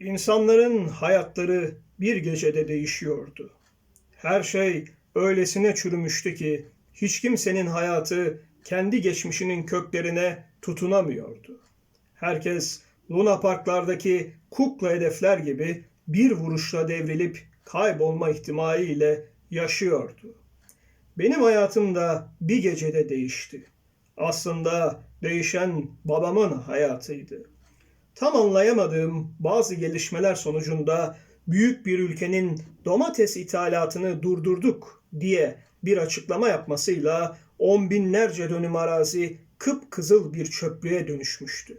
İnsanların hayatları bir gecede değişiyordu. Her şey öylesine çürümüştü ki hiç kimsenin hayatı kendi geçmişinin köklerine tutunamıyordu. Herkes Luna Parklardaki kukla hedefler gibi bir vuruşla devrilip kaybolma ihtimaliyle yaşıyordu. Benim hayatım da bir gecede değişti. Aslında değişen babamın hayatıydı. Tam anlayamadığım bazı gelişmeler sonucunda büyük bir ülkenin domates ithalatını durdurduk diye bir açıklama yapmasıyla on binlerce dönüm arazi kıpkızıl bir çöplüğe dönüşmüştü.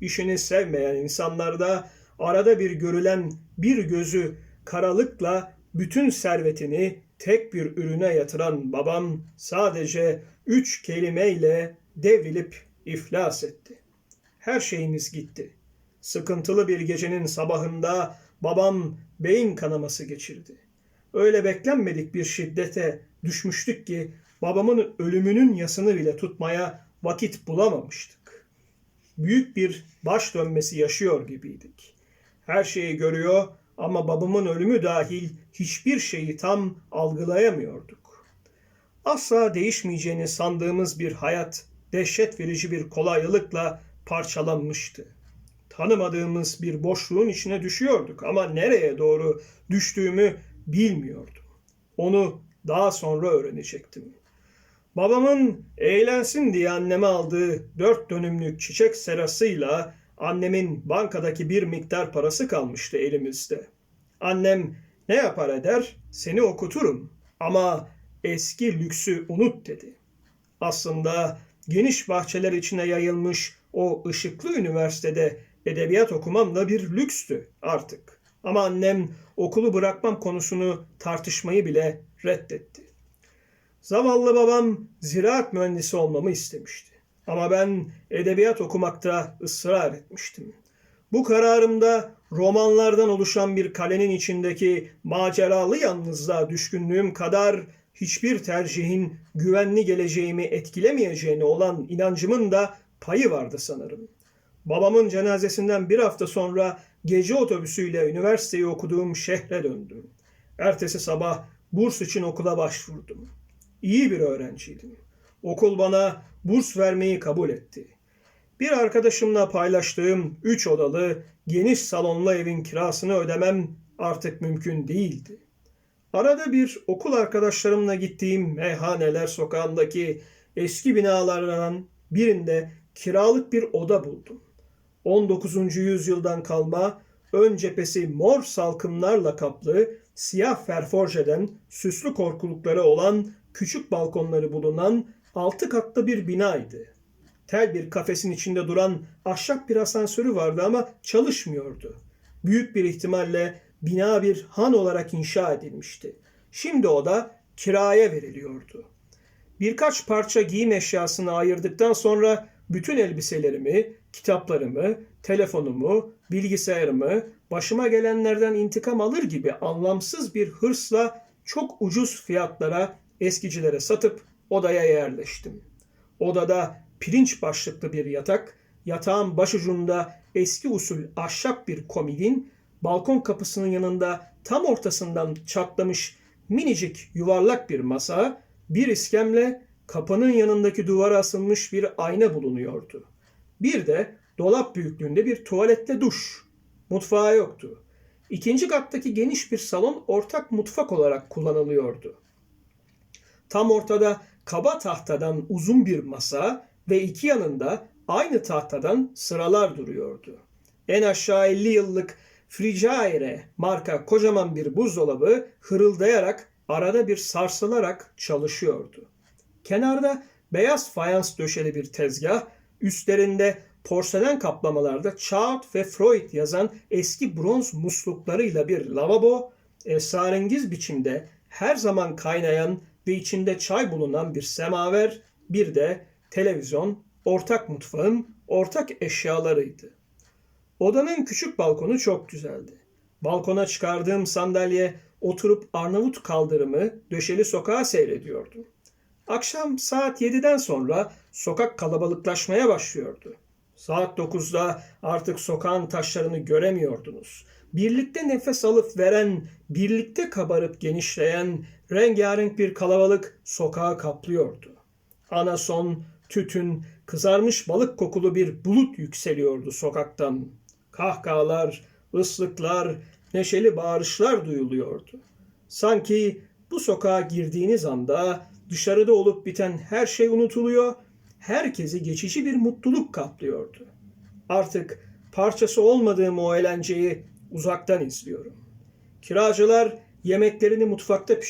İşini sevmeyen insanlarda arada bir görülen bir gözü karalıkla bütün servetini tek bir ürüne yatıran babam sadece üç kelimeyle devrilip iflas etti. Her şeyimiz gitti. Sıkıntılı bir gecenin sabahında babam beyin kanaması geçirdi. Öyle beklenmedik bir şiddete düşmüştük ki babamın ölümünün yasını bile tutmaya vakit bulamamıştık. Büyük bir baş dönmesi yaşıyor gibiydik. Her şeyi görüyor ama babamın ölümü dahil hiçbir şeyi tam algılayamıyorduk. Asla değişmeyeceğini sandığımız bir hayat dehşet verici bir kolaylıkla parçalanmıştı. Tanımadığımız bir boşluğun içine düşüyorduk ama nereye doğru düştüğümü bilmiyordum. Onu daha sonra öğrenecektim. Babamın eğlensin diye anneme aldığı dört dönümlük çiçek serasıyla annemin bankadaki bir miktar parası kalmıştı elimizde. Annem ne yapar eder seni okuturum ama eski lüksü unut dedi. Aslında geniş bahçeler içine yayılmış o ışıklı üniversitede edebiyat okumam da bir lükstü artık. Ama annem okulu bırakmam konusunu tartışmayı bile reddetti. Zavallı babam ziraat mühendisi olmamı istemişti. Ama ben edebiyat okumakta ısrar etmiştim. Bu kararımda romanlardan oluşan bir kalenin içindeki maceralı yalnızlığa düşkünlüğüm kadar hiçbir tercihin güvenli geleceğimi etkilemeyeceğine olan inancımın da payı vardı sanırım. Babamın cenazesinden bir hafta sonra gece otobüsüyle üniversiteyi okuduğum şehre döndüm. Ertesi sabah burs için okula başvurdum. İyi bir öğrenciydim. Okul bana burs vermeyi kabul etti. Bir arkadaşımla paylaştığım üç odalı geniş salonlu evin kirasını ödemem artık mümkün değildi. Arada bir okul arkadaşlarımla gittiğim meyhaneler sokağındaki eski binalardan birinde kiralık bir oda buldum. 19. yüzyıldan kalma ön cephesi mor salkımlarla kaplı siyah ferforjeden süslü korkulukları olan küçük balkonları bulunan altı katlı bir binaydı. Tel bir kafesin içinde duran ahşap bir asansörü vardı ama çalışmıyordu. Büyük bir ihtimalle bina bir han olarak inşa edilmişti. Şimdi o da kiraya veriliyordu. Birkaç parça giyim eşyasını ayırdıktan sonra bütün elbiselerimi, kitaplarımı, telefonumu, bilgisayarımı, başıma gelenlerden intikam alır gibi anlamsız bir hırsla çok ucuz fiyatlara eskicilere satıp odaya yerleştim. Odada pirinç başlıklı bir yatak, yatağın başucunda eski usul ahşap bir komodin, balkon kapısının yanında tam ortasından çatlamış minicik yuvarlak bir masa, bir iskemle, kapının yanındaki duvara asılmış bir ayna bulunuyordu. Bir de dolap büyüklüğünde bir tuvalette duş. Mutfağı yoktu. İkinci kattaki geniş bir salon ortak mutfak olarak kullanılıyordu. Tam ortada kaba tahtadan uzun bir masa ve iki yanında aynı tahtadan sıralar duruyordu. En aşağı 50 yıllık Frigidaire marka kocaman bir buzdolabı hırıldayarak arada bir sarsılarak çalışıyordu. Kenarda beyaz fayans döşeli bir tezgah, üstlerinde porselen kaplamalarda Chart ve Freud yazan eski bronz musluklarıyla bir lavabo, esrarengiz biçimde her zaman kaynayan ve içinde çay bulunan bir semaver, bir de televizyon, ortak mutfağın ortak eşyalarıydı. Odanın küçük balkonu çok güzeldi. Balkona çıkardığım sandalye oturup Arnavut kaldırımı döşeli sokağa seyrediyordum. Akşam saat 7'den sonra sokak kalabalıklaşmaya başlıyordu. Saat 9'da artık sokağın taşlarını göremiyordunuz. Birlikte nefes alıp veren, birlikte kabarıp genişleyen, rengarenk bir kalabalık sokağı kaplıyordu. Anason, tütün, kızarmış balık kokulu bir bulut yükseliyordu sokaktan. Kahkahalar, ıslıklar, neşeli bağırışlar duyuluyordu. Sanki bu sokağa girdiğiniz anda dışarıda olup biten her şey unutuluyor, herkesi geçici bir mutluluk kaplıyordu. Artık parçası olmadığım o eğlenceyi uzaktan izliyorum. Kiracılar yemeklerini mutfakta pişiriyorlar.